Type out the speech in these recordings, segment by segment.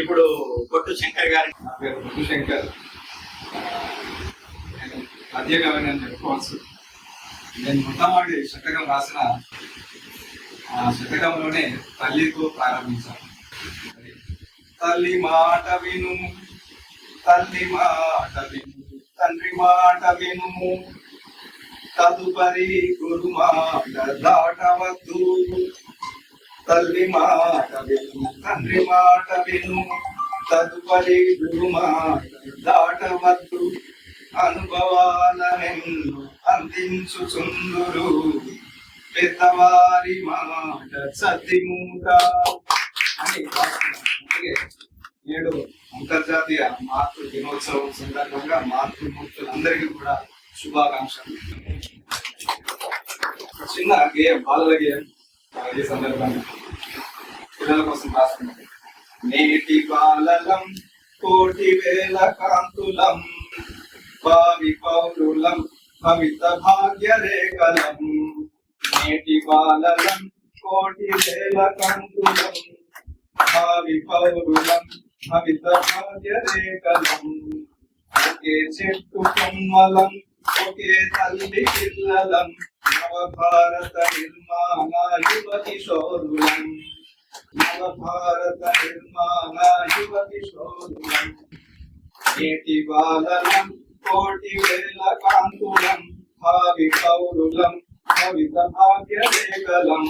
ఇప్పుడు కొట్టు శంకర్ గారి కొట్టు శంకర్. మధుశంకర్ నేను చెప్పుకోవచ్చు నేను మొట్టమొదటి శతకం రాసిన ఆ శతకంలోనే తల్లితో ప్రారంభించాను. తల్లి మాట విను తల్లి మాట విను తండ్రి మాట విను. తదుపరి గురు మాట దాటవద్దు. తల్లి మాట విను తండ్రి మాట విను తదుపరి గురు మాట దాటవద్దు. అనుభవాలనెన్ను అందించుచుందురు పెద్దవారి మాట సతిమూట అని నేడు అంతర్జాతీయ మాతృ దినోత్సవం సందర్భంగా మాతృమూర్తులందరికీ కూడా శుభాకాంక్షలు. చిన్న గేయం బాలల గేయం. ఈ సందర్భంగా. పిల్లల కోసం రాస్తున్నాం. నేటి బాలలం కోటి వేల కాంతులం భావి పౌరులం భవిత భాగ్య రేఖలం. నేటి బాలలం కోటి వేల కాంతులం భావి పౌరులం భవిత భాగ్య రేఖలం. ఒకే చెట్టు కొమ్మలం ఒకే తల్లి పిల్లలం నవ భారత నిర్మాణ యువతి శోరులం. నవ భారత నిర్మాణ యువ కిషోరులం నేటి బాలలం కోటి వేల కాంతులం భావి పౌరులం భవిత భాగ్య రేఖలం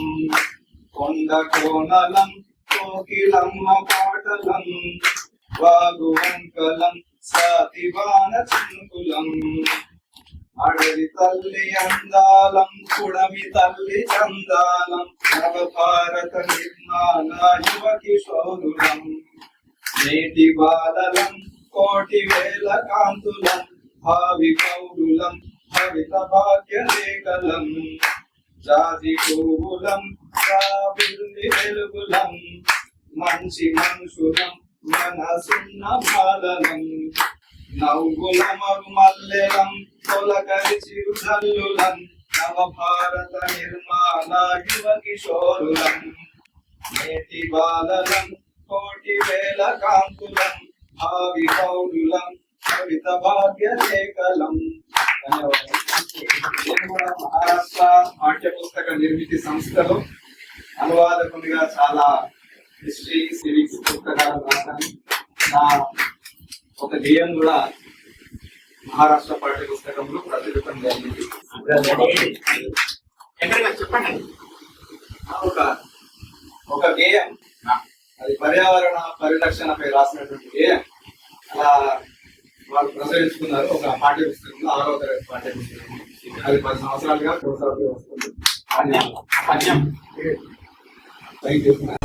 కొండ కోనలం కోకిలమ్మ పాటలం వాగు వంకలం సాతివాన చింకులం అడవి తల్లి అందాలం కుడమి తల్లి చందాలం నవ భారత నిర్మాణ యువ కిషోరులం నేటి బాలలం కోటి వేల కాంతులం భావి పౌరులం భవిత భాగ్య లేఖలం. జాతి పువ్వులం రాబిల్లి వెలుగులం మంచి మనుషులం మనసున్న బాలలం. నవ్వుల మరుమల్లెలం తొలకరి చిరుజల్లులం నవ భారత నిర్మాణ యువ కిశోరులం నేటి బాలలం కోటి వేల కాంతులం భావి పౌరులం కవిత భాగ్య లేఖలం మహారాష్ట్ర పాఠ్య పుస్తక నిర్మితి సంస్థలో అనువాదకునిగా చాలా హిస్టరీ సివిక్స్ పుస్తకాలు రాశాను. నా ఒక గేయం కూడా మహారాష్ట్ర పాఠ్య పుస్తకంలో ప్రచురితం జరిగింది. ఒక ఒక గేయం. అది పర్యావరణ పరిరక్షణపై రాసినటువంటి గేయం. అలా వాళ్ళు ప్రచురించుకున్నారు ఒక పాఠ్య పుస్తకంలో ఆరో తరగతి పాఠ్య పుస్తకం అది పది సంవత్సరాలుగా కొనసాగుతూ వస్తుంది. పద్యం పద్యం